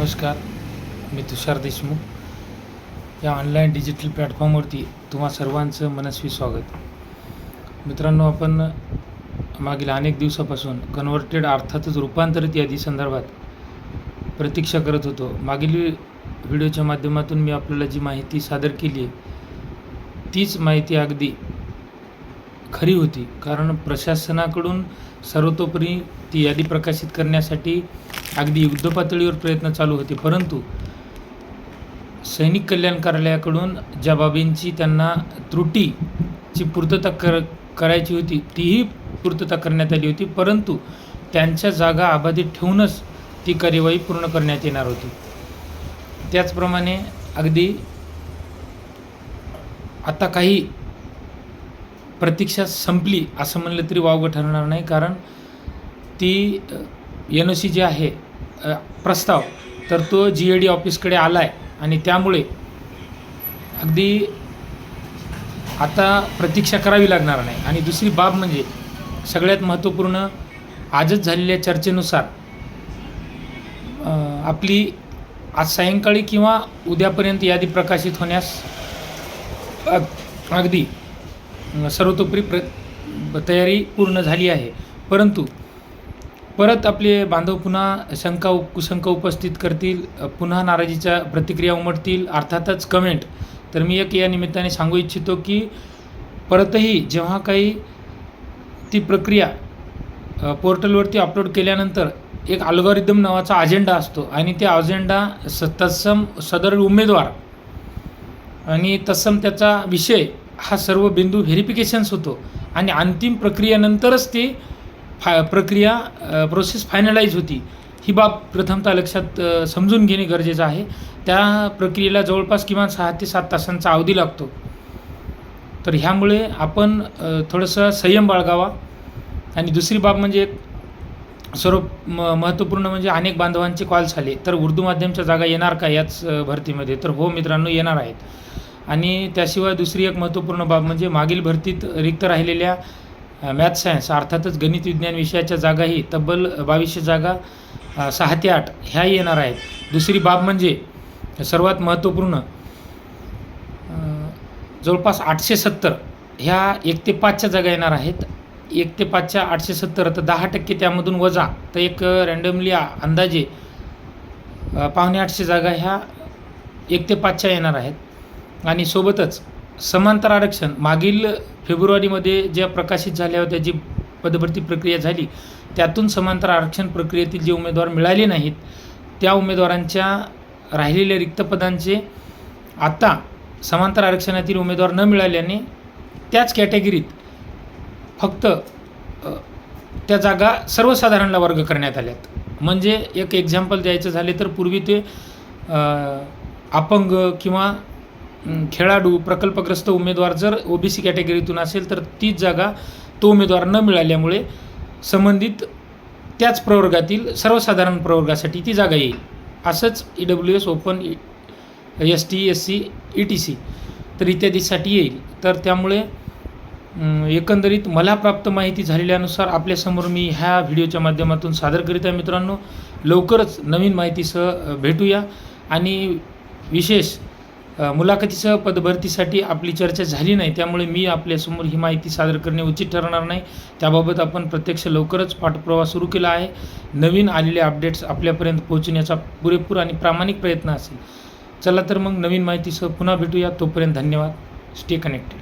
नमस्कार मी तुषार देशमुख. या online digital प्लॅटफॉर्मवरती तुम्हा सर्वांचं मनस्वी स्वागत. मित्रांनो आपण मागील अनेक दिवसापासून कन्व्हर्टेड अर्थातच रूपांतरित यादी संदर्भात प्रतीक्षा करत होतो. मागील व्हिडिओच्या माध्यमातून मी आपल्याला जी माहिती सादर केली आहे तीच माहिती अगदी खरी होती. कारण प्रशासनाकडून सर्वतोपरी ती यादी प्रकाशित करण्यासाठी अगदी युद्धपातळीवर प्रयत्न चालू होते. परंतु सैनिक कल्याण कार्यालयाकडून ज्या बाबींची त्यांना त्रुटीची पूर्तता कर करायची होती तीही पूर्तता करण्यात आली होती. परंतु त्यांच्या जागा अबाधित ठेवूनच ती कार्यवाही पूर्ण करण्यात येणार होती. त्याचप्रमाणे अगदी आता काही प्रतीक्षा संपली असं म्हणलं तरी वावगं ठरणार नाही. कारण ती एन ओ सी जे आहे प्रस्ताव तर तो जी ए डी ऑफिसकडे आला आहे आणि त्यामुळे अगदी आता प्रतीक्षा करावी लागणार नाही. आणि दुसरी बाब म्हणजे सगळ्यात महत्त्वपूर्ण आजच झालेल्या चर्चेनुसार आपली आज सायंकाळी किंवा उद्यापर्यंत यादी प्रकाशित होण्यास अग- अगदी सर्वतोपरी प्र तयारी पूर्ण झाली आहे. परंतु परत आपले बांधव पुन्हा शंका कुशंका उपस्थित करतील पुन्हा नाराजीच्या प्रतिक्रिया उमटतील. अर्थातच कमेंट तर मी एक या निमित्ताने सांगू इच्छितो की परतही जेव्हा काही ती प्रक्रिया पोर्टलवरती अपलोड केल्यानंतर एक अल्गोरिदम नावाचा अजेंडा असतो आणि त्या अजेंडा स तत्सम सदर उमेदवार आणि तत्सम त्याचा विषय हा सर्व बिंदू व्हेरिफिकेशन्स होतो. आणि अंतिम प्रक्रियेनंतरच ती फा प्रक्रिया प्रोसेस फायनलाईज होती. ही बाब प्रथमतः लक्षात समजून घेणे गरजेचं आहे. त्या प्रक्रियेला जवळपास किमान सहा ते सात तासांचा अवधी लागतो. तर ह्यामुळे आपण थोडंसं संयम बाळगावा. आणि दुसरी बाब म्हणजे सर्व म महत्त्वपूर्ण म्हणजे अनेक बांधवांचे कॉल झाले. तर उर्दू माध्यमच्या जागा येणार का याच भरतीमध्ये? तर हो मित्रांनो येणार आहेत. आणि त्याशिवाय दुसरी एक महत्त्वपूर्ण बाब म्हणजे मागील भरतीत रिक्त राहिलेल्या मॅथ सायन्स अर्थातच गणित विज्ञान विषयाच्या जागाही तब्बल बावीसशे जागा सहा ते आठ ह्याही येणार आहेत. दुसरी बाब म्हणजे सर्वात महत्त्वपूर्ण जवळपास आठशे सत्तर ह्या एक ते पाचच्या जागा येणार आहेत. एक ते पाचच्या आठशे सत्तर तर दहा टक्के त्यामधून वजा. तर एक रँडमली अंदाजे पावणे आठशे जागा ह्या एक ते पाचच्या येणार आहेत. आणि सोबतच समांतर आरक्षण मागील फेब्रुवारीमध्ये ज्या प्रकाशित झाल्या होत्या जी पदभरती प्रक्रिया झाली त्यातून समांतर आरक्षण प्रक्रियेतील जे उमेदवार मिळाले नाहीत त्या उमेदवारांच्या राहिलेल्या रिक्त पदांचे आता समांतर आरक्षणातील उमेदवार न मिळाल्याने त्याच कॅटेगरीत फक्त त्या जागा सर्वसाधारणला वर्ग करण्यात आल्यात. म्हणजे एक एक्झाम्पल द्यायचं झाले तर पूर्वी ते अपंग किंवा खेळाडू प्रकल्पग्रस्त उमेदवार जर ओ बी सी कॅटेगरीतून असेल तर तीच जागा तो उमेदवार न मिळाल्यामुळे संबंधित त्याच प्रवर्गातील सर्वसाधारण प्रवर्गासाठी ती जागा येईल. असंच E W S open S T S C E T C तर इत्यादीसाठी येईल. तर त्यामुळे एकंदरीत मला प्राप्त माहिती झालेल्यानुसार आपल्यासमोर मी ह्या व्हिडिओच्या माध्यमातून सादर करीत आहे मित्रांनो. लवकरच नवीन माहितीसह भेटूया आणि विशेष मुलाखतीसह पदभरतीसाठी आपली चर्चा झाली नाही त्यामुळे मी आपल्यासमोर ही माहिती सादर करणे उचित ठरणार नाही. त्याबाबत आपण प्रत्यक्ष लवकरच पाठपुरावा सुरू केला आहे. नवीन आलेले अपडेट्स आपल्यापर्यंत पोहोचण्याचा पुरेपूर आणि प्रामाणिक प्रयत्न असेल. चला तर मग नवीन माहितीसह पुन्हा भेटूया. तोपर्यंत धन्यवाद. Stay connected.